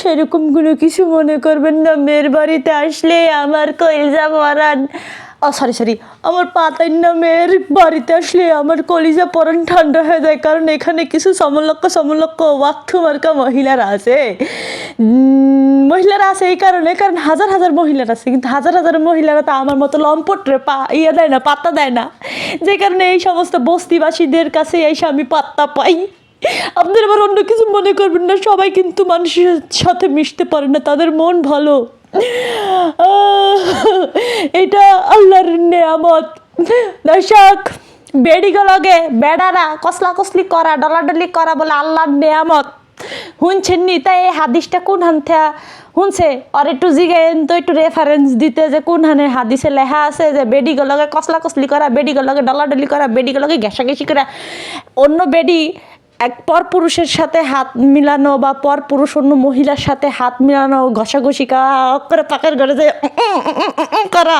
সেরকম কোনো কিছু মনে করবেন না। মেয়ের বাড়িতে আসলে আমার কলিজা পরান ও সরি সরি আমার পাতার না, মেয়ের বাড়িতে আসলে আমার কলিজা পরান ঠান্ডা হয়ে যায়। কারণ এখানে কিছু সমলক্ষ সমলক্ষ ওয়াক্থু মার্কা মহিলারা আছে। মহিলারা আছে এই কারণে, কারণ হাজার হাজার মহিলারা আছে। কিন্তু হাজার হাজার মহিলারা তো আমার মতো লম্পট রে পা ইয়ে দেয় না পাত্তা দেয় না। যে কারণে এই সমস্ত বস্তিবাসীদের কাছে এসে আমি পাত্তা পাই। আপনারা আবার অন্য কিছু মনে করবেন না, সবাই কিন্তু মানুষের সাথে মিশতে পারে না, তাদের মন ভালো। এটা আল্লাহর নেয়ামত। দর্শক বেডিগুলোকে বেড়ারা কসলা কসলি করা, ডলাডলি করা বলে আল্লাহর নেয়ামত। শুনছেন নি? তাই এই হাদিসটা কোন হান থা? শুনছে আর একটু জিগেন তো একটু রেফারেন্স দিতে যে কোন হানে হাদিসে লেখা আছে যে বেডিগুলোকে কসলা কসলি করা বেডিগুলোকে ডলাডলি করা বেডি বেডিগুলোকে ঘেঁষাঘেঁষি করা। অন্য বেডি এক পর পুরুষের সাথে হাত মিলানো বা পর পুরুষ অন্য মহিলার সাথে হাত মিলানো, ঘষাঘষি করা করে পাকের ঘরে যে করা।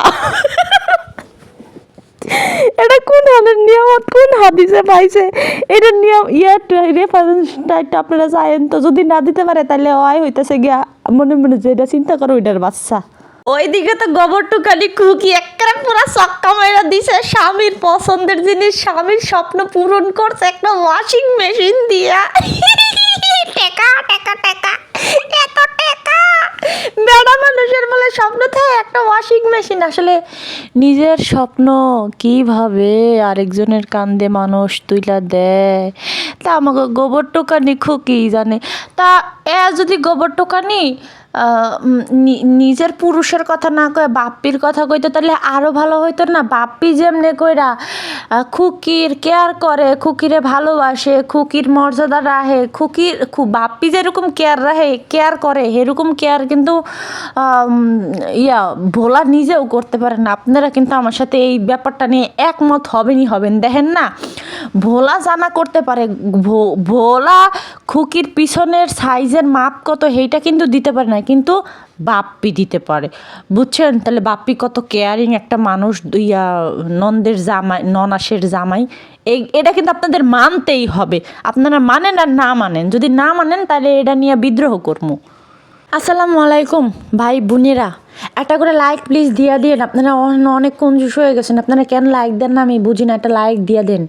এটা কোন হানের নিয়ামত? কোন হাদিসে পাইছে? এটা নিয়ম ইয়ার রেফারেন্স একটু আপনারা চাইেন তো, যদি না দিতে পারে তাহলে ওয়াই হইতেছে গিয়া। মনে মনে যে এটা চিন্তা করো, ওইটার বাচ্চা। ওইদিকে তো গোবর টুকানি খুকি, একবারে পুরো সক্কা মেরা দিছে। স্বামীর পছন্দের জিনিস, স্বামীর স্বপ্ন পূরণ করছে একটা ওয়াশিং মেশিন দিয়া। টেকা টেকা টেকা, এত টেকা। বেড়া মানুষের বলে স্বপ্ন থাকে একটা ওয়াশিং মেশিন আসলে নিজের স্বপ্ন কীভাবে আরেকজনের কান্দে মানুষ তুইলা দেয়? তা আমাকে গোবর টোকানি খুকি জানে। তা এ যদি গোবর টোকানি নিজের পুরুষের কথা না কয়ে বাপ্পির কথা কইতো তাহলে আরও ভালো হইতো না? বাপ্পি যেমনে কইরা খুকির কেয়ার করে, খুকিরে ভালোবাসে, খুকির মর্যাদা রাখে, খুকির বাপ্পি যেরকম কেয়ার রাখে, কেয়ার করে এরকম কেয়ার কিন্তু ইয়া, ভোলা নিজেও করতে পারে না। আপনারা কিন্তু আমার সাথে এই ব্যাপারটা নিয়ে একমত হবেনই হবেন। দেখেন না, ভোলা জানা করতে পারে ভোলা খুকির পিছনের সাইজের মাপ কত, সেইটা কিন্তু দিতে পারে না। কিন্তু বাপ্পি দিতে পারে। বুঝছেন? তাহলে বাপ্পি কত কেয়ারিং একটা মানুষ, ইয়া, নন্দের জামাই, ননাসের জামাই। এই, এটা কিন্তু আপনাদের মানতেই হবে। আপনারা মানেন আর না মানেন। যদি না মানেন, তাহলে এটা নিয়ে বিদ্রোহ করব আসসালামু আলাইকুম, ভাই, বোনেরা। একটা করে লাইক প্লিজ দিয়া দিন আপনারা অন- অনেক কঞ্জুস হয়ে গেছেন। আপনারা কেন লাইক দেন না? আমি বুঝি না, একটা লাইক দিয়া দেন।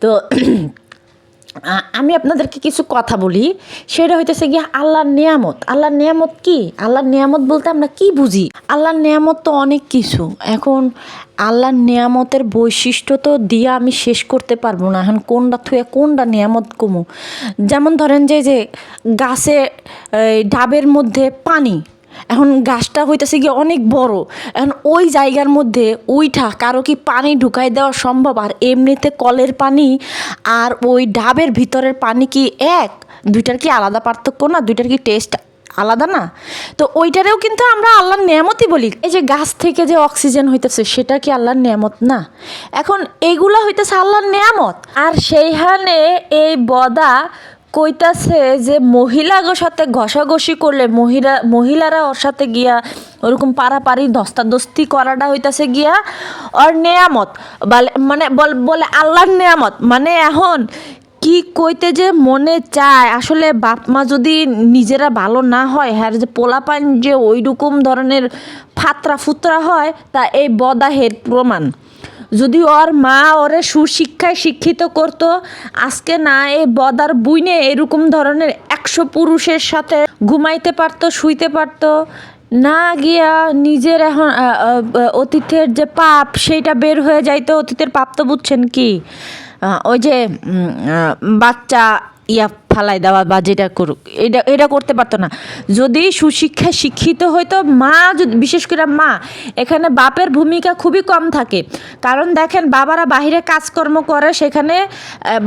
তো আমি আপনাদেরকে কিছু কথা বলি। সেটা হইতেছে গিয়ে আল্লাহর নিয়ামত। আল্লাহর নিয়ামত কি? আল্লাহর নিয়ামত বলতে আমরা কি বুঝি? আল্লাহর নিয়ামত তো অনেক কিছু। এখন আল্লাহর নিয়ামতের বৈশিষ্ট্য তো দিয়ে আমি শেষ করতে পারব না। এখন কোনটা থুয়ে কোনটা নিয়ামত কমু? যেমন ধরেন যে যে গাছে ডাবের মধ্যে পানি এখন গাছটা হইতেছে গিয়ে অনেক বড়। এখন ওই জায়গার মধ্যে উইঠা কারও কি পানি ঢুকাই দেওয়া সম্ভব? আর এমনিতে কলের পানি আর ওই ডাবের ভিতরের পানি কি এক? দুইটার কি আলাদা পার্থক্য না? দুইটার কি টেস্ট আলাদা না? তো ওইটারেও কিন্তু আমরা আল্লাহর নিয়ামতই বলি। এই যে গাছ থেকে যে অক্সিজেন হইতেছে, সেটা কি আল্লাহর নিয়ামত না? এখন এইগুলা হইতেছে আল্লাহর নিয়ামত। আর সেইখানে এই বদা কইতাছে যে মহিলাগো সাথে ঘষাঘষি করলে মহিলা, মহিলারা ওর সাথে গিয়া ওরকম পারাপারি ধস্তাধস্তি করাটা হইতাছে গিয়া ওর নেয়ামত। মানে বল- আল্লাহর নেয়ামত। মানে এখন কি কইতে যে মনে চায়, আসলে বাপ মা যদি নিজেরা ভালো না হয় হ্যাঁ যে পোলাপান যে ওই রকম ধরনের ফাতরা ফুতরা হয়, তা এই বদাহের প্রমাণ। যদি ওর মা ওরে সুশিক্ষায় শিক্ষিত করত, আজকে না এই বদার বুইনে এরকম ধরনের একশো পুরুষের সাথে ঘুমাইতে পারতো, শুইতে পারতো, না গিয়া নিজের এখন অতীতের যে পাপ সেইটা বের হয়ে যাইতো, অতীতের পাপ তো বুঝছেন কি? ওই যে বাচ্চা, ইয়া ফালাই দেওয়া বা যেটা করুক, এটা এটা করতে পারতো না। যদি সুশিক্ষায় শিক্ষিত হইতো, মা বিশেষ করে মা, এখানে বাপের ভূমিকা খুবই কম থাকে। কারণ দেখেন, বাবারা বাহিরে কাজকর্ম করে, সেখানে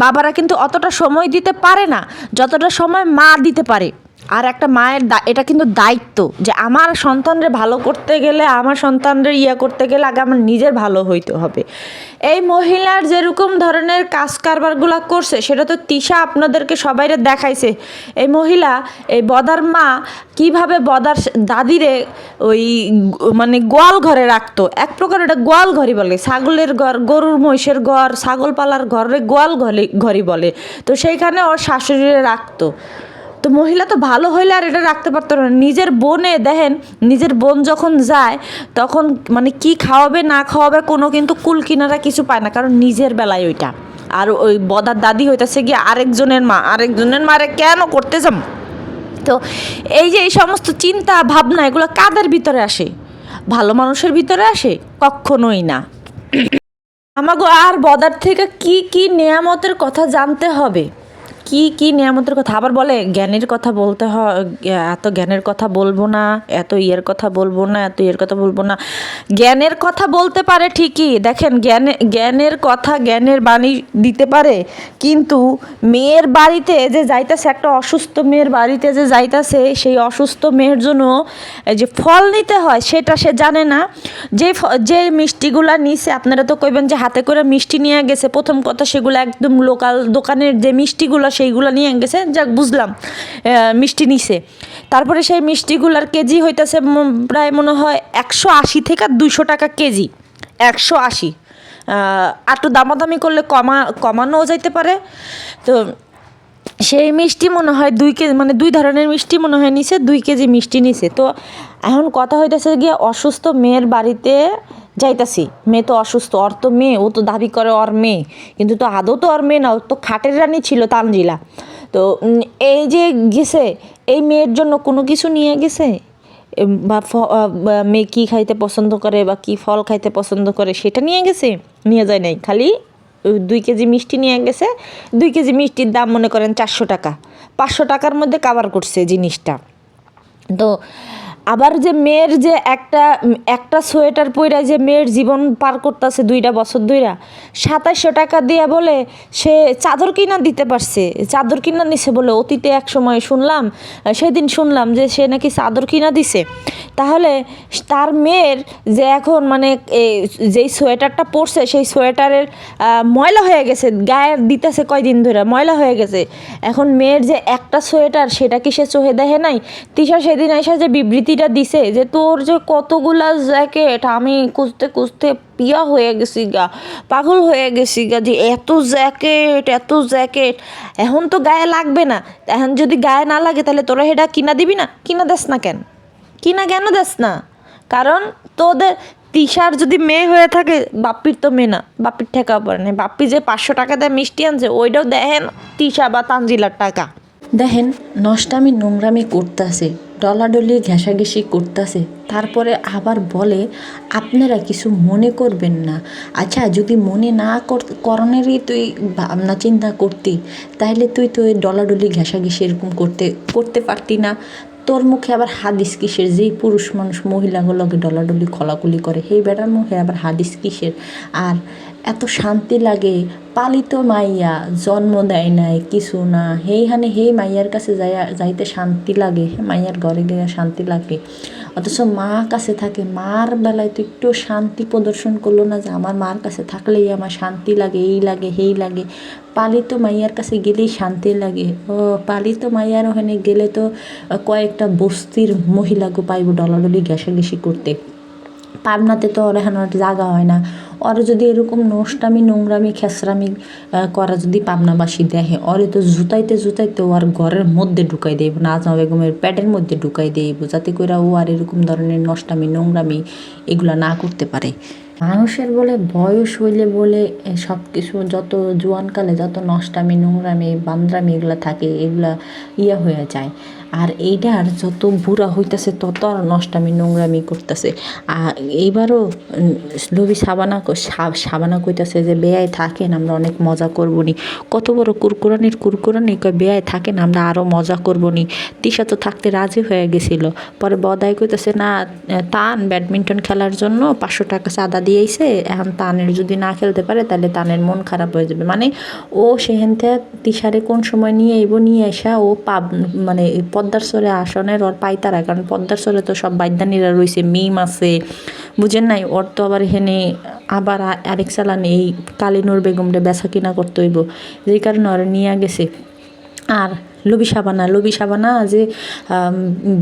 বাবারা কিন্তু অতটা সময় দিতে পারে না, যতটা সময় মা দিতে পারে। আর একটা মায়ের এটা কিন্তু দায়িত্ব যে আমার সন্তানরে ভালো করতে গেলে, আমার সন্তানরে ইয়া করতে গেলে আগে আমার নিজের ভালো হইতে হবে। এই মহিলার যেরকম ধরনের কাজ কারবারগুলো করছে, সেটা তো তিশা আপনাদেরকে সবাইরে দেখাইছে। এই মহিলা, এই বদার মা কীভাবে বদার দাদিরে ওই মানে গোয়াল ঘরে রাখতো? এক প্রকার এটা গোয়াল ঘরই বলে। ছাগলের ঘর, গরুর মহিষের ঘর ছাগল পালার ঘরে গোয়াল ঘরে ঘরই বলে। তো সেইখানে ওর শাশুড়িরে রাখতো। তো মহিলা তো ভালো হইলে আর এটা রাখতে পারতো না। নিজের বোনে দেখেন, নিজের বোন যখন যায়, তখন মানে কি খাওয়াবে, না খাওয়াবে, কোনো কিন্তু কুল কিনারা কিছু পায় না। কারণ নিজের বেলায় ওইটা। আর ওই বদার দাদি হইতেছে গিয়ে আরেকজনের মা। আরেকজনের মারে কেন করতে যাম তো এই যে এই সমস্ত চিন্তা, ভাবনা, এগুলো কাদের ভিতরে আসে? ভালো মানুষের ভিতরে আসে? কখনোই না। আমাগো আর বদার থেকে কি কি নিয়ামতের কথা জানতে হবে? কি কি নিয়ামতের কথা? আবার বলে, জ্ঞানের কথা বলতে হয় এত জ্ঞানের কথা বলব না, এত ইয়ের কথা বলব না, এত ইয়ের কথা বলব না। জ্ঞানের কথা বলতে পারে ঠিকই, দেখেন জ্ঞানে, জ্ঞানের কথা জ্ঞানের বাণী দিতে পারে, কিন্তু মেয়ের বাড়িতে যে যাইতেছে, একটা অসুস্থ মেয়ের বাড়িতে যে যাইতেছে, সেই অসুস্থ মেয়ের জন্য যে ফল নিতে হয়, সেটা সে জানে না। যে যে মিষ্টিগুলা নিছে, আপনারা তো কইবেন যে হাতে করে মিষ্টি নিয়ে গেছে, প্রথম কথা সেগুলো একদম লোকাল দোকানের যে মিষ্টিগুলো সেইগুলো নিয়ে গেছে, যাক বুঝলাম মিষ্টি নিছে। তারপরে সেই মিষ্টিগুলার কেজি হইতেছে প্রায় মনে হয় একশো আশি থেকে দুশো টাকা কেজি, একশো আশি। একটু দামাদামি করলে কমা, কমানোও যাইতে পারে। তো সেই মিষ্টি মনে হয় দুই কেজি মানে দুই ধরনের মিষ্টি মনে হয় নিছে, দুই কেজি মিষ্টি নিছে। তো এখন কথা হইতেছে গিয়ে অসুস্থ মেয়ের বাড়িতে যাইতাছি। মেয়ে তো অসুস্থ, ওর তো মেয়ে, ও তো দাবি করে ওর মেয়ে। কিন্তু তো আদৌ তো ওর মেয়ে না, ও তো খাটের রানী ছিল তানজিলা। তো এই যে গেছে, এই মেয়ের জন্য কোনো কিছু নিয়ে গেছে? বা মেয়ে কী খাইতে পছন্দ করে বা কী ফল খাইতে পছন্দ করে, সেটা নিয়ে গেছে? নিয়ে যায় নাই। খালি দুই কেজি মিষ্টি নিয়ে গেছে। দুই কেজি মিষ্টির দাম মনে করেন চারশো টাকা। পাঁচশো টাকার মধ্যে কাভার করছে জিনিসটা। তো আবার যে মেয়ের যে একটা একটা সোয়েটার পইরা যে মেয়ের জীবন পার করতেছে দুইটা বছর ধইরা, সাতাশশো টাকা দিয়ে বলে সে চাদর কিনা দিতে পারছে, চাদর কিনা দিছে বলে অতীতে এক সময় শুনলাম, সেদিন শুনলাম যে সে নাকি চাদর কিনা দিছে। তাহলে তার মেয়ের যে এখন মানে যেই সোয়েটারটা পরছে, সেই সোয়েটারের ময়লা হয়ে গেছে, গায়ে দিতেছে কয়দিন ধরে ময়লা হয়ে গেছে। এখন মেয়ের যে একটা সোয়েটার, সেটা কি সে চোখে দেখে নাই? তিশা সেদিন এসে যে বিবৃতিটা দিছে যে তোর যে কতগুলা জ্যাকেট, আমি খুঁজতে খুঁজতে পিয়া হয়ে গেছি গা, পাগল হয়ে গেছি গা যে এত জ্যাকেট এত জ্যাকেট। এখন তো গায়ে লাগবে না। এখন যদি গায়ে না লাগে তাহলে তোরা সেটা কিনা দিবি না? কিনা দেস না কেন? কিনা কেন দেস না? কারণ তোদের তিশার যদি মেয়ে হয়ে থাকে, বাপ্পির তো মেয়ে না, বাপ্পির ঠেকা পড়ে না বাপ্পি যে পাঁচশো টাকা দেয় মিষ্টি আনছে, ওইটাও দেখেন তিশা বা তানজিলার টাকা। দেখেন, নষ্টামি নোংরামি করতেছে ডলাডলি ঘেঁষাঘেঁষি করতেছে। তারপরে আবার বলে, আপনারা কিছু মনে করবেন না। আচ্ছা যদি মনে না কর- করণেরই তুই ভাবনা চিন্তা করতি, তাইলে তুই তো ডলাডলি ঘেঁষাঘেঁষি এরকম করতে করতে পারতি না। তোর মুখে আবার হাদিস কিসের? যেই পুরুষ মানুষ মহিলাগুলোকে ডলাডলি খোলাকুলি করে, সেই বেটার মুখে আবার হাদিস কিসের? আর এত শান্তি লাগে। পালিত মাইয়া জন্ম দেয় নাই, কিছু না। হেইখানে হেই মাইয়ার কাছে যাইয়া যাইতে শান্তি লাগে। মাইয়ার ঘরে গিয়ে শান্তি লাগে। অথচ মা কাছে থাকে, মার বেলায় তো একটু শান্তি প্রদর্শন করল না যে আমার মার কাছে থাকলেই আমার শান্তি লাগে, এই লাগে, হেই লাগে। পালিত মাইয়ার কাছে গেলেই শান্তি লাগে। ও, পালিত মাইয়ার ওখানে গেলে তো কয়েকটা বস্তির মহিলাকে পাইব ডলাডলি ঘেঁষাঘেঁষি করতে। পাবনাতে তো ওর এখন জায়গা হয় না। ওরা যদি এরকম নোষ্টামি, নোংরামি, খেসরামি করা যদি পাবনাবাসী দেখে ওরে তো জুতাইতে জুতাইতে ও আর ঘরের মধ্যে ঢুকাই দেব নাজমা বেগমের প্যাটের মধ্যে ঢুকাই দেব যাতে করে ও আর এরকম ধরনের নষ্টামি, নোংরামি এগুলা না করতে পারে। মানুষের বলে, বয়স হইলে বলে সব কিছু যত জোয়ানকালে যত নষ্টামি, নোংরামি, বান্দ্রামি এগুলা থাকে, এগুলা ইয়া হয়ে যায়। আর এইটার যত বুড়া হইতাছে, তত আর নষ্টামি, নোংরামি করতেছে। আর এইবারও লবি সাবানা সাবানা কইতাছে যে, বেয়ায় থাকেন, আমরা অনেক মজা করবনি। কত বড় কুরকুরানির কুরকুরানি বেয়ায় থাকেন, আমরা আরও মজা করবনি। তিশা তো থাকতে রাজি হয়ে গেছিল। পরে বদায় কইতাছে, না, তান ব্যাডমিন্টন খেলার জন্য পাঁচশো টাকা চাঁদা দিয়েছে, এখন তানের যদি না খেলতে পারে, তাহলে তানের মন খারাপ হয়ে যাবে। মানে ও সেখান থেকে তিশারে কোন সময় নিয়ে আইব, নিয়ে আসা ও পাব মানে পদ্মার সরে আসনের ওর পাইতারা কারণ পদ্মার সরে তো সব বাইদানিরা রয়েছে, মিম আছে। বুঝেন নাই, ওর তো আবার এখানে আবার আরেক চালান, এই কালিনুর বেগমটা বেচা কিনা করতে হইব। যেই কারণে ওরা নিয়ে গেছে। আর লবি সাবানা লবি সাবানা যে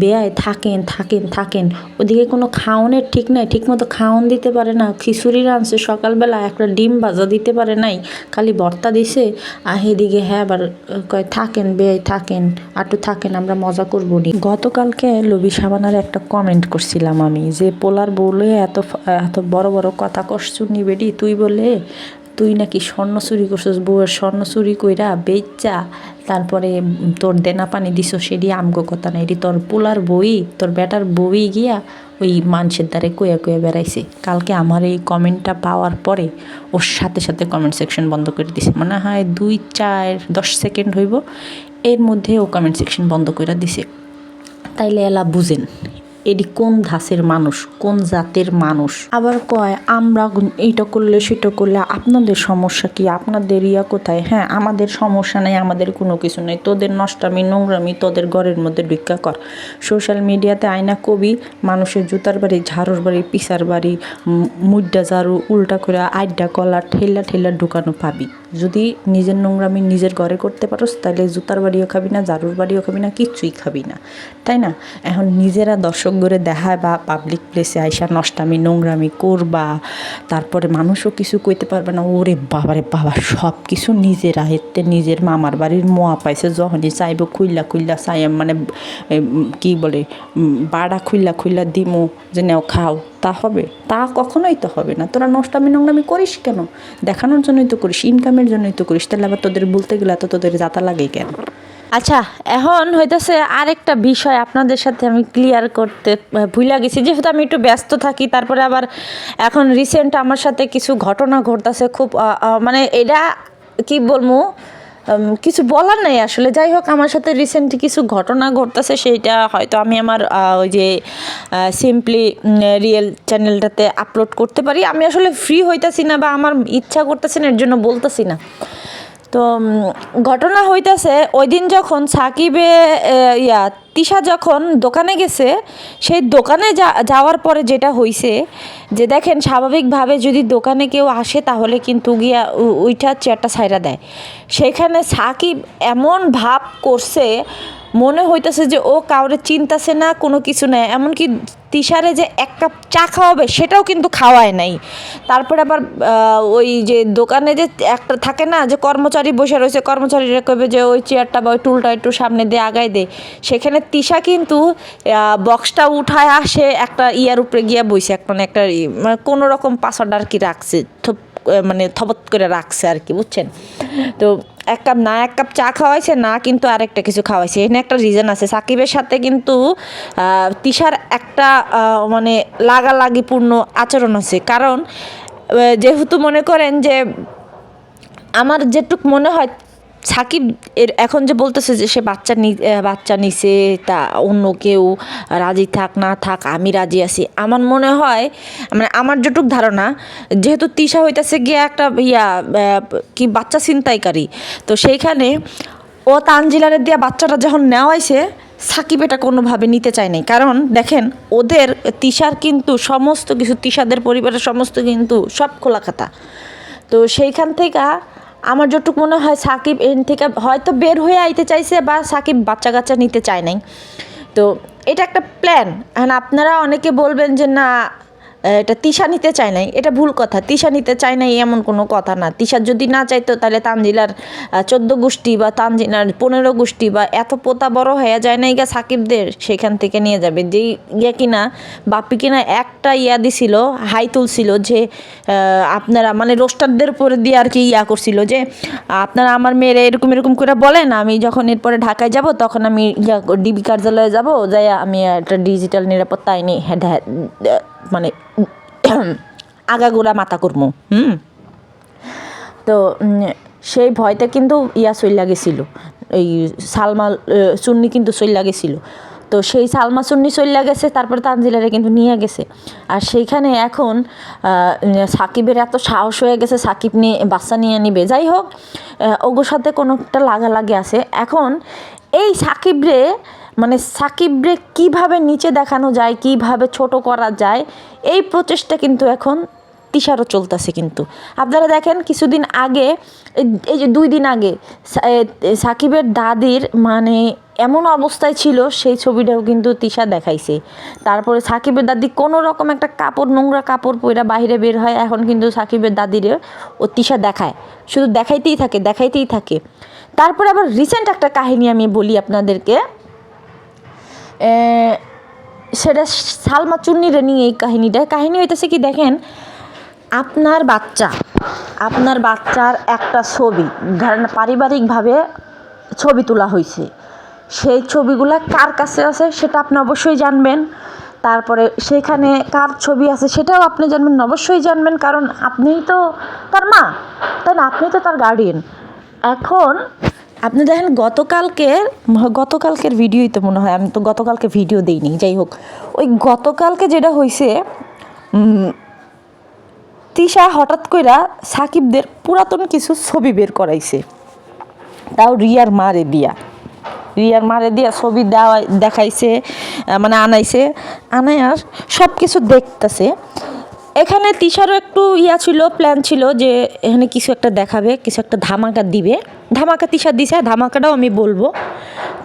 বেয়ায় থাকেন থাকেন থাকেন। ওদিকে কোনো খাওয়ানোর ঠিক নাই ঠিক মতো খাওয়ান দিতে পারে না, খিচুড়ি রাঁধছে, সকালবেলা একটা ডিম ভাজা দিতে পারে নাই, খালি ভর্তা দিছে, আর এদিকে হ্যাঁ আবার কয় থাকেন বেয়াই থাকেন, আটু থাকেন, আমরা মজা করব নি। গতকালকে লবি সাবানার একটা কমেন্ট করছিলাম আমি, যে পোলার বলে এত এত বড় বড় কথা কষ্ট নিবেডি তুই বলে তুই নাকি স্বর্ণ চুরি করছিস বউয়ের স্বর্ণ চুরি কইরা বেচা তারপরে তোর দেনা পানি দিছ, সেটি আমগো কথা না, এটি তোর পোলার বই, তোর বেটার বই গিয়া ওই মানুষের দ্বারে কইয়া কইয়া বেড়াইছে। কালকে আমার এই কমেন্টটা পাওয়ার পরে ওর সাথে সাথে কমেন্ট সেকশন বন্ধ করে দিছে। মনে হয় দুই, চার, দশ সেকেন্ড হইব, এর মধ্যে ও কমেন্ট সেকশন বন্ধ করে দিছে। তাইলে এলা বুঝেন এটি কোন ধাসের মানুষ, কোন জাতের মানুষ? আবার কয়, আমরা এইটা করলে, সেটা করলে আপনাদের সমস্যা কি? আপনাদের ইয়া কোথায়? হ্যাঁ আমাদের সমস্যা নেই, আমাদের কোনো কিছু নেই। তোদের নষ্টামি, নোংরামি তোদের ঘরের মধ্যে ঢুকা কর। সোশ্যাল মিডিয়াতে আয়না কবি, মানুষের জুতার বাড়ি, ঝাড়ুর বাড়ি, পিসার বাড়ি মুড্ডা ঝাড়ু, উল্টা করে আড্ডা কলা ঠেলা ঠেলা ঢুকানো পাবি। যদি নিজের নোংরামি নিজের ঘরে করতে পারোস তাহলে জুতার বাড়িও খাবি না, ঝাড়ুর বাড়িও খাবি না, কিচ্ছুই খাবি না। তাই না? এখন নিজেরা দর্শক করে দেখায় বা পাবলিক প্লেসে আইসা নষ্টামি, নোংরামি করবা, তারপরে মানুষও কিছু কইতে পারবে না। ওরে বাবারে, বাবা সব কিছু নিজের এতে নিজের মামার বাড়ির মোয়া পাইছে। যখনই চাইব খুইল্লা খুইল্লা চাই মানে কি বলে বাড়া খুইল্লা খুইল্লা দিমু যে নেও খাও, তা হবে। তা কখনোই তো হবে না। তোরা নষ্টামি, নোংরামি করিস কেন? দেখানোর জন্যই তো করিস ইনকামের জন্যই তো করিস। তাহলে আবার তোদের বলতে গেলে তো তোদের যাতা লাগে কেন? আচ্ছা এখন হইতেছে আরেকটা বিষয় আপনাদের সাথে আমি ক্লিয়ার করতে ভুলে গেছি। যেহেতু আমি একটু ব্যস্ত থাকি, তারপরে আবার এখন রিসেন্ট আমার সাথে কিছু ঘটনা ঘটতেছে খুব মানে এটা কি বলব কিছু বলার নাই আসলে। যাই হোক, আমার সাথে রিসেন্ট কিছু ঘটনা ঘটতেছে, সেইটা হয়তো আমি আমার ওই যে সিম্পলি রিয়েল চ্যানেলটাতে আপলোড করতে পারি। আমি আসলে ফ্রি হইতাছি না বা আমার ইচ্ছা করতেছে না, এর জন্য বলতেছি না। তো ঘটনা হইতেছে ওই দিন যখন সাকিবে ইয়া, তিশা যখন দোকানে গেছে, সেই দোকানে যাওয়ার পরে যেটা হইছে, যে দেখেন স্বাভাবিকভাবে যদি দোকানে কেউ আসে, তাহলে কিন্তু গিয়া ওইটা চেয়ারটা ছাইরা দেয়। সেখানে সাকিব এমন ভাব করছে মনে হইতেছে যে ও কাউরে চিনতাছে না, কোনো কিছু নাই। এমনকি তিশারে যে এক কাপ চা খাওয়াবে, সেটাও কিন্তু খাওয়ায় নাই। তারপরে আবার ওই যে দোকানে যে একটা থাকে না, যে কর্মচারী বসে রয়েছে, কর্মচারীরা কবে যে ওই চেয়ারটা বা ওই টুলটা একটু সামনে দিয়ে আগায় দে। সেখানে তিশা কিন্তু বক্সটা উঠায় আসে, একটা ইয়ার উপরে গিয়া বইছে, এক মানে একটা মানে কোনো রকম পাসওয়ার্ড আর কি রাখছে মানে থবত করে রাখছে আর কি, বুঝছেন? তো এক কাপ না, এক কাপ চা খাওয়াইছে না, কিন্তু আরেকটা কিছু খাওয়াইছে। এখানে একটা রিজন আছে। সাকিবের সাথে কিন্তু তিশার একটা মানে লাগালাগিপূর্ণ আচরণ আছে। কারণ যেহেতু মনে করেন যে, আমার যেটুক মনে হয় সাকিব এর এখন যে বলতেছে যে সে বাচ্চা নি বাচ্চা নিছে, তা অন্য কেউ রাজি থাক, না থাক, আমি রাজি আছি। আমার মনে হয় মানে আমার যেটুক ধারণা, যেহেতু তিশা হইতেছে গিয়ে একটা ইয়া কি বাচ্চা ছিনতাইকারী, তো সেইখানে ও তানজিলারের দিয়া বাচ্চাটা যখন নেওয়া নেওয়াইছে, সাকিব এটা কোনোভাবে নিতে চায় নাই। কারণ দেখেন, ওদের তিশার কিন্তু সমস্ত কিছু, তিশাদের পরিবারের সমস্ত কিন্তু সব খোলা খাতা তো সেইখান থেকে আমার যতটুকু মনে হয় সাকিব এন থেকে হয়তো বের হয়ে আইতে চাইছে বা সাকিব বাচ্চা কাচ্চা নিতে চায় নাই। তো এটা একটা প্ল্যান এখন আপনারা অনেকে বলবেন যে, না এটা তিশা নিতে চায় নাই। এটা ভুল কথা। তিশা নিতে চায় নাই এমন কোনো কথা না। তিশা যদি না চাইতো তাহলে তানজিলার চোদ্দ গোষ্ঠী বা তানজিলার পনেরো গোষ্ঠী বা এত পোতা বড় হয়ে যায় না ইয়া সাকিবদের সেখান থেকে নিয়ে যাবে। যেই ইয়া কিনা বাপি কিনা একটা ইয়া দিছিল হাই তুলছিল যে আপনারা মানে রোস্টারদের উপরে দিয়ে আর কি ইয়া করছিল যে আপনারা আমার মেয়েরা এরকম এরকম করে বলেন আমি যখন এরপরে ঢাকায় যাব তখন আমি ইয়া ডিবি কার্যালয়ে যাব যাই আমি একটা ডিজিটাল নিরাপত্তা আইনি হ্যাঁ, মানে আগাগোড়া মাথা করব হুম? তো সেই ভয়টা কিন্তু ইয়া চইলা গেছিল। এই সালমা চুন্নি কিন্তু চইলা গেছিল। তো সেই সালমা চুন্নি চইলা গেছে, তারপরে তানজিলারে কিন্তু নিয়ে গেছে। আর সেইখানে এখন সাকিবের এত সাহস হয়ে গেছে, সাকিব নিয়ে, বাচ্চা নিয়ে নিবে। যাই হোক ওগোর সাথে কোনো একটা লাগালাগি আছে। এখন, এই সাকিবরে মানে সাকিবরে কীভাবে নিচে দেখানো যায়, কীভাবে ছোট করা যায়, এই প্রচেষ্টা কিন্তু এখন তিশারও চলতেছে কিন্তু। আপনারা দেখেন কিছুদিন আগে, এই- যে দুই দিন আগে সাকিবের দাদির মানে এমন অবস্থায় ছিল, সেই ছবিটাও কিন্তু তিশা দেখাইছে। তারপরে সাকিবের দাদি কোনো রকম একটা কাপড়, নোংরা কাপড় পরে বাইরে বের হয়, এখন কিন্তু সাকিবের দাদিরে ও তিশা দেখায়। শুধু দেখাইতেই থাকে দেখাইতেই থাকে। তারপরে আবার রিসেন্ট একটা কাহিনী আমি বলি আপনাদেরকে। সেটা সালমা চুন্নিরে নিয়ে এই কাহিনীটা কাহিনী হইতেছে কি দেখেন, আপনার বাচ্চা, আপনার বাচ্চার একটা ছবি পারিবারিকভাবে ছবি তোলা হয়েছে সেই ছবিগুলো কার কাছে আছে সেটা আপনি অবশ্যই জানবেন। তারপরে সেখানে কার ছবি আছে সেটাও আপনি জানবেন, অবশ্যই জানবেন, কারণ আপনিই তো তার মা, তাই না? আপনি তো তার গার্ডিয়ান এখন আপনি দেখেন গতকালকের গতকালকের ভিডিওই তো মনে হয়, আমি তো গতকালকে ভিডিও দিইনি, যাই হোক। ওই গতকালকে যেটা হয়েছে তিশা হঠাৎ কইরা সাকিবদের পুরাতন কিছু ছবি বের করাইছে। তাও রিয়ার মারে দিয়া। রিয়ার মারে দিয়া ছবি দেওয়া দেখাইছে মানে আনাইছে। আনায়ার সব কিছু দেখতেছে। এখানে তিশারও একটু ইয়া ছিল প্ল্যান ছিল যে এখানে কিছু একটা দেখাবে, কিছু একটা ধামাকা দিবে। ধামাকা তিশা দিছে, ধামাকাটাও আমি বলব।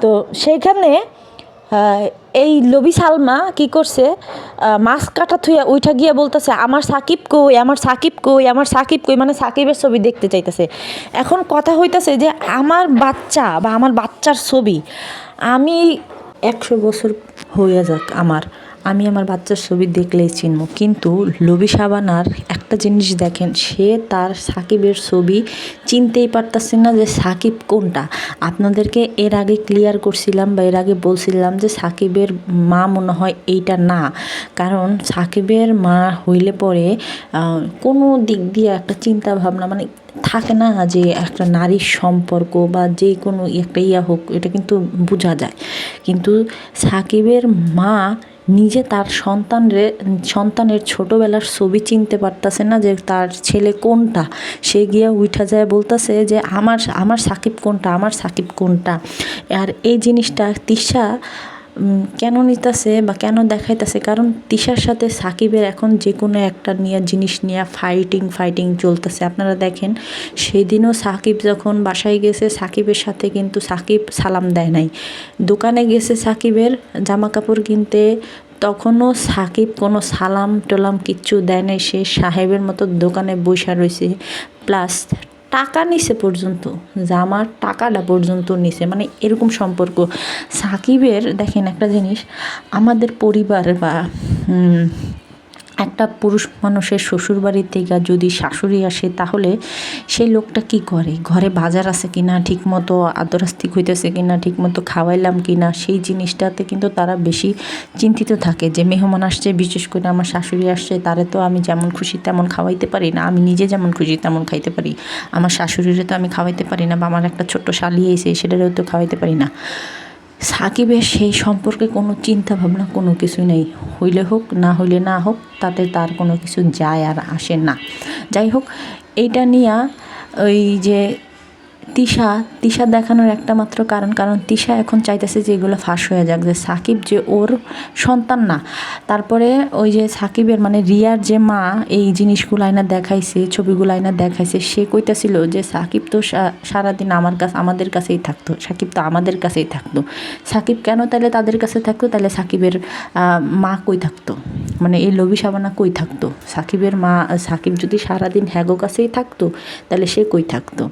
তো সেইখানে এই লবি সালমা কি করছে মাছ কাটা থুইয়া উঠা গিয়া বলতেছে, আমার সাকিব কই, আমার সাকিব কই, আমার সাকিব কই মানে সাকিবের ছবি দেখতে চাইতেছে। এখন কথা হইতাছে যে আমার বাচ্চা বা আমার বাচ্চার ছবি আমি একশো বছর হইয়া যাক আমার। আমি আমার বাচ্চার ছবি দেখলেই চিনব। কিন্তু লবি সাবানার একটা জিনিস দেখেন, সে তার সাকিবের ছবি চিনতেই পারতেছে না যে সাকিব কোনটা। আপনাদেরকে এর আগে ক্লিয়ার করছিলাম বা এর আগে বলছিলাম যে সাকিবের মা মনে হয় এইটা না। কারণ সাকিবের মা হইলে পরে কোনো দিক দিয়ে একটা চিন্তা ভাবনা মানে থাকে না যে একটা নারীর সম্পর্ক বা যে কোনো একটা ইয়া হোক, এটা কিন্তু বোঝা যায়। কিন্তু সাকিবের মা নিজে তার সন্তানরে, সন্তানের ছোটোবেলার ছবি চিনতে পারতাছে না যে তার ছেলে কোনটা। সে গিয়া উঠা যায় বলতাছে যে, আমার আমার সাকিব কোনটা, আমার সাকিব কোনটা? আর এই জিনিসটা তিশা কেন নিতেছে বা কেন দেখাইতেছে? কারণ তিশার সাথে সাকিবের এখন যে কোনো একটা নিয়ে জিনিস নিয়ে ফাইটিং ফাইটিং চলতেছে। আপনারা দেখেন, সেদিনও সাকিব যখন বাসায় গেছে, সাকিবের সাথে কিন্তু সাকিব সালাম দেয় নাই। দোকানে গেছে সাকিবের জামা কাপড় কিনতে, তখনও সাকিব কোনো সালাম টোলাম কিচ্ছু দেয় নাই। সে সাহেবের মতো দোকানে বসে রয়েছে। প্লাস টাকা নিছে পর্যন্ত, জামার টাকাটা পর্যন্ত নিছে মানে এরকম সম্পর্ক। সাকিবের, দেখেন একটা জিনিস, আমাদের পরিবার বা একটা পুরুষ মানুষের শ্বশুর বাড়ির থেকে যদি শাশুড়ি আসে, তাহলে সেই লোকটা কি করে? ঘরে বাজার আছে কিনা, ঠিকমতো আদরাস্তিক হইতেছে কিনা, ঠিকমতো খাওয়াইলাম কি না সেই জিনিসটাতে কিন্তু তারা বেশি চিন্তিত থাকে। যে মেহমান আসছে, বিশেষ করে আমার শাশুড়ি আসছে, তারে তো আমি যেমন খুশি তেমন খাওয়াইতে পারি না, আমি নিজে যেমন খুশি তেমন খাইতে পারি। আমার শাশুড়িরে তো আমি খাওয়াইতে পারি না, বা আমার একটা ছোট্ট শালি এসে সেটারেও তো খাওয়াইতে পারি না। সাকিবের সেই সম্পর্কে কোনো চিন্তা ভাবনা কোনো কিছু নেই। হইলে হোক, না হইলে না হোক, তাতে তার কোনো কিছু যায় আর আসে না। যাই হোক, এইটা নিয়ে ওই যে তিশা তিশা দেখানোর একটা মাত্র কারণ কারণ তিশা এখন চাইতেছে যে এগুলো ফাঁস হয়ে যাক, যে সাকিব যে ওর সন্তান না। তারপরে ওই যে সাকিবের মানে রিয়ার যে মা, এই জিনিসগুলো আয়না দেখাইছে, ছবিগুলো আয়না দেখাইছে, সে কইতাছিল যে সাকিব তো সারাদিন আমার কাছে, আমাদের কাছেই থাকতো, সাকিব তো আমাদের কাছেই থাকতো। সাকিব কেন তাহলে তাদের কাছে থাকতো? তাহলে সাকিবের মা কই থাকতো? মানে এই লবি সাবানা কই থাকতো? সাকিবের মা, সাকিব যদি সারাদিন হ্যাগো কাছেই থাকতো তাহলে সে কই থাকতো?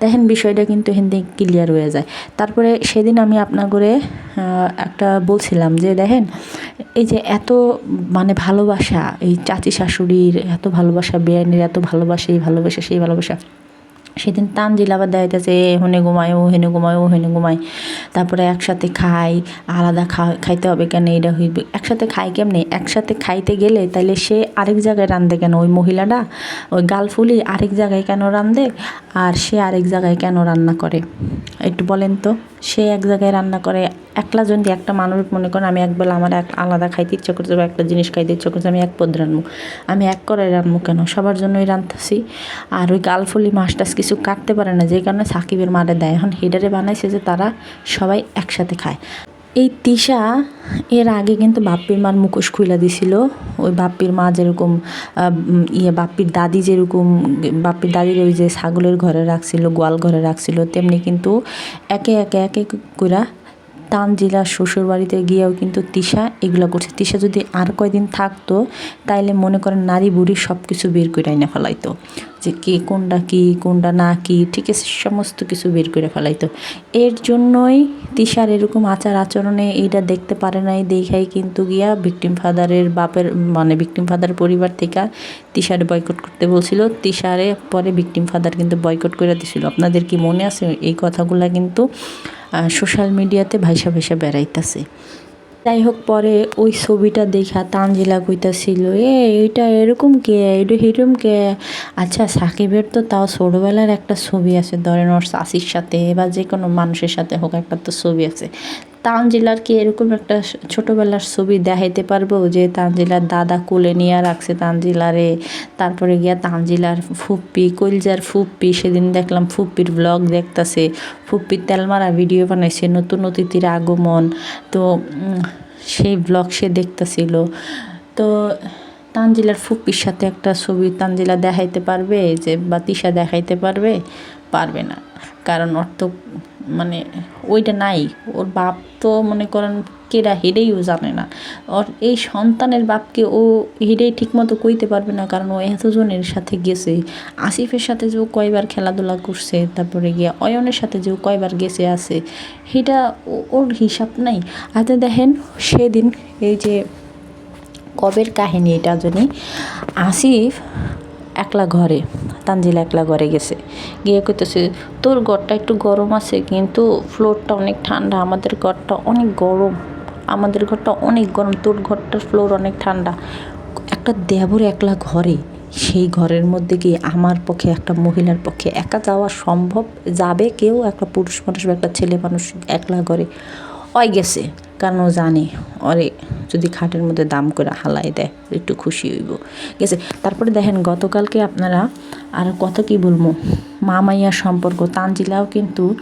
দেখেন বিষয়টা কিন্তু হিন্দি ক্লিয়ার হয়ে যায়। তারপরে সেদিন আমি আপনার করে একটা বলছিলাম যে, দেখেন, এই যে এত মানে ভালোবাসা, এই চাচি শাশুড়ির এত ভালোবাসা, বেআইনের এত ভালোবাসা, এই ভালোবাসা, সেই ভালোবাসা সেদিন তানজিল আবার দেখাইতেছে হেনে ঘুমায় ও হেনে ঘুমায় ও হেনে ঘুমায়। তারপরে একসাথে খাই, আলাদা খাইতে হবে কেন এটা হইবে। একসাথে খাই কেমনে? একসাথে খাইতে গেলে তাইলে সে আরেক জায়গায় রান্ধে কেন? ওই মহিলাটা ওই গালফুলি আরেক জায়গায় কেন রান্ধে আর সে আরেক জায়গায় কেন রান্না করে? একটু বলেন তো, সে এক জায়গায় রান্না করে, একলা যদি একটা মানুষ মনে করেন, আমি একবেলা আমার এক আলাদা খাইতে ইচ্ছা করছে বা একটা জিনিস খাইতে ইচ্ছা করছে, আমি এক পদ রান্নু আমি এক করে রান্নু কেন? সবার জন্যই রান্তাছি আর ওই গালফুলি মাছ টাছ কিছু কাটতে পারে না, যে কারণে সাকিবের মারে দেয়। এখন হেডারে বানাইছে যে তারা সবাই একসাথে খায়। এই তিশা এর আগে কিন্তু বাপ্পির মার মুখোশ খুইলা দিছিল। ওই বাপ্পির মা যেরকম ইয়ে বাপ্পির দাদি যেরকম, বাপ্পির দাদির ওই যে ছাগলের ঘরে রাখছিল, গোয়াল ঘরে রাখছিল, তেমনি কিন্তু একে একে একে কইরা তানজিলা শ্বশুর বাড়িতে গিয়েও কিন্তু তিশা এগুলো করছে। তিশা যদি আর কয়দিন থাকতো, তাইলে মনে করেন নারী বুড়ি সব কিছু বের করে আইনা ফেলাইতো। যে কে কোনটা কি, কোনটা না কি, ঠিক আছে, সমস্ত কিছু বের করে ফেলাইতো। এর জন্যই তিশার এরকম আচার আচরণে এইটা দেখতে পারে নাই, দেখাই কিন্তু গিয়া ভিক্টিম ফাদারের বাপের মানে ভিক্টিম ফাদার পরিবার থেকে তিশারে বয়কট করতে বলছিল। তিশারে পরে ভিকটিম ফাদার কিন্তু বয়কট করে দিছিল। আপনাদের কি মনে আছে এই কথাগুলো কিন্তু? সোশ্যাল মিডিয়াতে ভাইসা ভাইসা বেড়াইতেছে। যাই হোক পরে ওই ছবিটা দেখা তানজিলা কইতাছিল, এ, এটা এরকম কে? এটা হিরম কে? আচ্ছা সাকিবের তো তাও ছোটোবেলার একটা ছবি আছে, ধরেন ওর চাষির সাথে বা যে কোনো মানুষের সাথে হোক একটা তো ছবি আছে। তানজিলার কি এরকম একটা ছোটোবেলার ছবি দেখাইতে পারব? যে তানজিলার দাদা কোলে নিয়ে রাখছে তানজিলারে তারপরে গিয়া তানজিলার ফুপ্পি কইলজার ফুপ্পি, সেদিন দেখলাম ফুপ্পির ব্লগ দেখতাছে। ফুপ্পির তেলমারা ভিডিও বানাইছে নতুন অতিথির আগমন। তো সেই ব্লগ সে দেখতেছিল। তো তানজিলার ফুপ্পির সাথে একটা ছবি তানজিলা দেখাইতে পারবে? যে বা তিশা দেখাইতে পারবে? পারবে না। কারণ তো মানে ওইটা নাই। ওর বাপ তো মনে করেন কেরা হেডেইও জানে না। ওর এই সন্তানের বাপকে ও হেডেই ঠিকমতো কইতে পারবে না কারণ ও এতজনের সাথে গেছে। আসিফের সাথে যে কয়বার খেলাধুলা করছে, তারপরে গিয়ে অয়নের সাথে যে কয়বার গেছে আছে সেটা ওর হিসাব নাই। হাতে দেখেন, সেদিন এই যে কবের কাহিনী এটা জানি, আসিফ একলা ঘরে, তানজিলা একলা ঘরে গেছে। গিয়ে কইতেছে, তোর ঘরটা একটু গরম আছে, কিন্তু ফ্লোরটা অনেক ঠান্ডা, আমাদের ঘরটা অনেক গরম, আমাদের ঘরটা অনেক গরম, তোর ঘরটার ফ্লোর অনেক ঠান্ডা। একটা দেবর একলা ঘরে, সেই ঘরের মধ্যে গিয়ে আমার পক্ষে, একটা মহিলার পক্ষে একা যাওয়া সম্ভব যাবে? কেউ? একটা পুরুষ মানুষ বা একটা ছেলে মানুষ একলা ঘরে? ওই গেছে। ও জানে? ওরে যদি খাটের মধ্যে দাম করে হালাই দেয়, একটু খুশি হইব। গেছে তারপরে দেখেন, গতকালকে আপনারা আর কত কি বলব? মামাইয়ার সম্পর্ক, তানজিলাও কিন্তু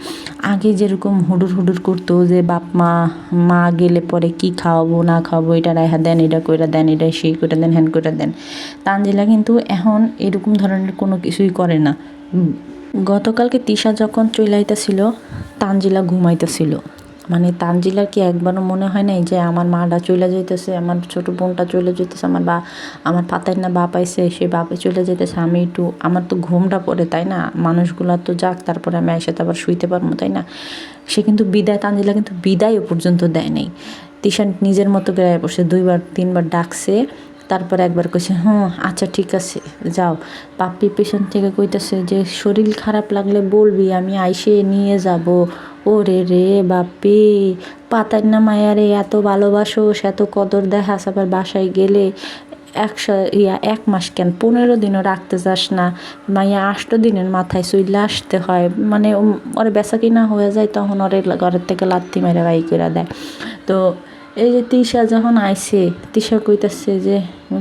আগে যেরকম হুডুর হুডুর করতো যে, বাপ মা মা গেলে পরে কি খাওয়াবো, না খাওয়াবো, এটা রাইহা দেন, এটা কইরা দেন, এটা সেই করে দেন হ্যান করে দেন। তানজিলা কিন্তু এখন এরকম ধরনের কোনো কিছুই করে না। গতকালকে তিশা যখন চইলাইতেছিল, তানজিলা ঘুমাইতেছিল। মানে তানজিলার কি একবারও মনে হয় নাই যে আমার মাটা চলে যাইতেছে, আমার ছোট বোনটা চলে যেতেছে আমার বা, আমার পাতায় না বাপ আইসে সে বাপে চলে যেতেছে আমি একটু, আমার তো ঘুমটা পড়ে, তাই না? মানুষগুলা তো যাক, তারপরে আমি এসে তো আবার শুইতে পারব, তাই না? সে কিন্তু বিদায়, তানজিলা কিন্তু বিদায়ও পর্যন্ত দেয় নাই। তিশান নিজের মতো করে বসে দুইবার, তিনবার ডাকছে, তারপর একবার কইছে, হুম আচ্ছা ঠিক আছে, যাও। পাপ্পি পেছন থেকে কইতেছে যে, শরীর খারাপ লাগলে বলবি, আমি আইসে নিয়ে যাব। ওরে রে বাপি পাতার না মায়া রে এত ভালোবাসোস এত কদর দেখাস আবার বাসায় গেলে। একশো, ইয়া, এক মাস কেন? পনেরো দিনও রাখতে যাস না। মাইয়া আষ্ট দিনের মাথায় চুইলে আসতে হয়। মানে ওর বেচা কিনা হয়ে যায়, তখন ওরে ঘরের থেকে লাত্তি মেরে বাই করে দেয়। তো এই যে তিশা যখন আইসে তিশা কইতাছে যে,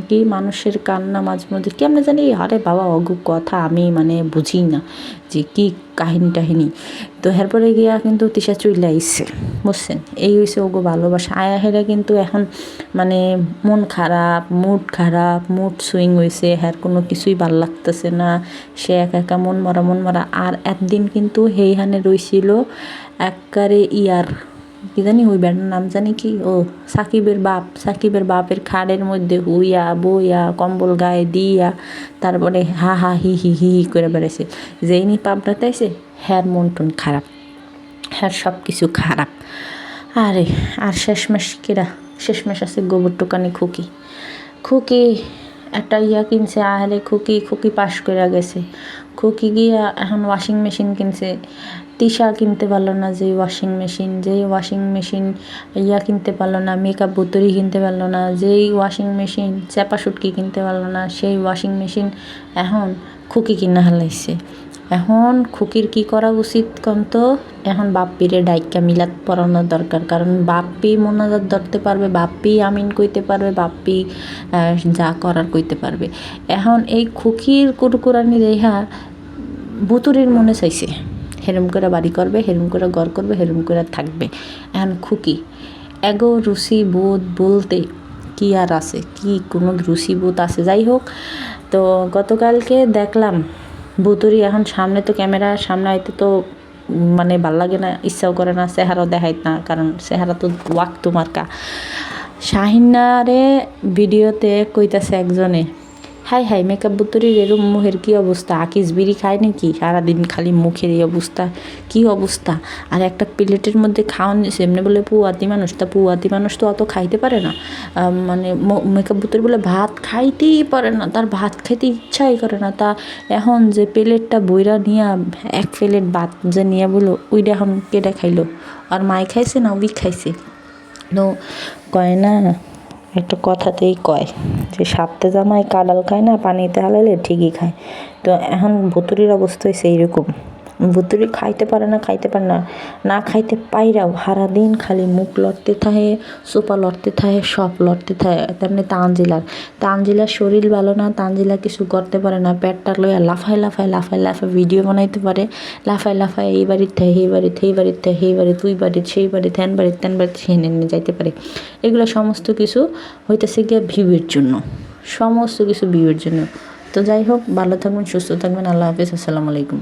কি মানুষের কান্না মাঝে মধ্যে? কেমনে জানি, আরে বাবা, অগু কথা আমি মানে বুঝি না যে কি কাহিনী টাহিনী। তো এরপরে গিয়া কিন্তু তিশা চইলে আইসে বুঝছেন? এই হয়েছে ওগো ভালোবাসা। আয়া হেরা কিন্তু এখন মানে মন খারাপ মুড খারাপ মুড সুইং হয়েছে হ্যার কোনো কিছুই ভালো লাগতেছে না। সে একা একা মন মরা মন মরা। আর একদিন কিন্তু হেইখানে রইছিল একবারে ইয়ার কি জানি ওই নাম জানি কি? ও, সাকিবের বাপ, সাকিবের বাপের খাড়ের মধ্যে হুইয়া, বইয়া, কম্বল গায়ে দিয়া, তারপরে হা হা, হি হি হি হি করে বেড়াইছে। যেই নি পাবনাতে আইছে হ্যার মন টন খারাপ হ্যার সব কিছু খারাপ। আরে, আর শেষমেশ কিরা? শেষমেশ আছে গোবর টোকানি খুকি। খুকি একটা ইয়া কিনছে আহারে খুকি খুকি পাশ করে গেছে। খুকি গিয়া এখন ওয়াশিং মেশিন কিনছে। তিশা কিনতে পারল না, যে ওয়াশিং মেশিন যেই ওয়াশিং মেশিন ইয়া কিনতে পারল না মেকআপ বোতরি কিনতে পারল না, যেই ওয়াশিং মেশিন চেপা সুটকি কিনতে পারল না, সেই ওয়াশিং মেশিন এখন খুকি কিনা হালাইছে। এখন খুকির কি করা উচিত কম তো এখন বাপ্পিরে ডাইকা মিলাত পড়ানোর দরকার, কারণ বাপ্পি মোনাজাত ধরতে পারবে, বাপ্পি আমিন কইতে পারবে, বাপ্পি যা করার কইতে পারবে। এখন এই খুকির কুরকুরানি দেহা বুতুরির মনে চাইছে। হেরম করে বাড়ি করবে, হেরম করে ঘর করবে, হেরম করে থাকবে। এখন খুকি, এগো রুচি বোধ বলতে কি আর আছে? কি কোনো রুচি বোধ আছে? যাই হোক, তো গতকালকে দেখলাম বুতুরি এখন সামনে তো ক্যামেরা, সামনে আইতে তো মানে ভালো লাগে না, ইচ্ছাও করে না, চেহারাও দেখাইত না, কারণ চেহারা তো ওয়াক তোমার কা শাহিনারে ভিডিওতে কইতাছে একজনে হাই হাই মেকআপ বুতুরির এরম মুখের কি অবস্থা? আকিস বিড়ি খায় নাকি? সারাদিন খালি মুখের এই অবস্থা। কি অবস্থা? আর একটা প্লেটের মধ্যে খাওয়ান এমনি বলে পুয়াতি মানুষ। তা পুয়াতি মানুষ তো অত খাইতে পারে না। মানে মেকআপ বুতুরি বলে ভাত খাইতেই পারে না। তার ভাত খেতে ইচ্ছাই করে না। তা এখন যে প্লেটটা বইরা নিয়ে, এক প্লেট ভাত যে নিয়ে বলো ওইটা এখন কেটে খাইলো? আর মাই খাইছে না উই খাইছে? তো কয় না একটা কথাতেই কয় যে, সাপতে জামায় কাডাল খায় না, পানিতে হালালে ঠিকই খায়। তো এখন ভুতুরির অবস্থায় সেই এইরকম ভুতুরি খাইতে পারে না খাইতে পারে না না খাইতে পাইরাও সারাদিন খালি মুখ লড়তে থাকে সোপা লড়তে থাকে সব লড়তে থাকে তেমনি তানজিলার তানজিলার শরীর ভালো না তানজিলা কিছু করতে পারে না পেটটা লইয়া লাফায় লাফায় লাফায় লাফায় ভিডিও বানাইতে পারে লাফায় লাফায় এই বাড়ির থেকে এই বাড়িতে এই বাড়ির থেকে এই বাড়ি তুই বাড়ি সেই বাড়ি ধ্যান বাড়ি ত্যান বাড়িতে হেনে নিয়ে যাইতে পারে এগুলো সমস্ত কিছু হইতেছে গিয়ে ভিউয়ের জন্য সমস্ত কিছু ভিউয়ের জন্য তো যাই হোক ভালো থাকবেন সুস্থ থাকবেন আল্লাহ হাফিজ আসসালামু আলাইকুম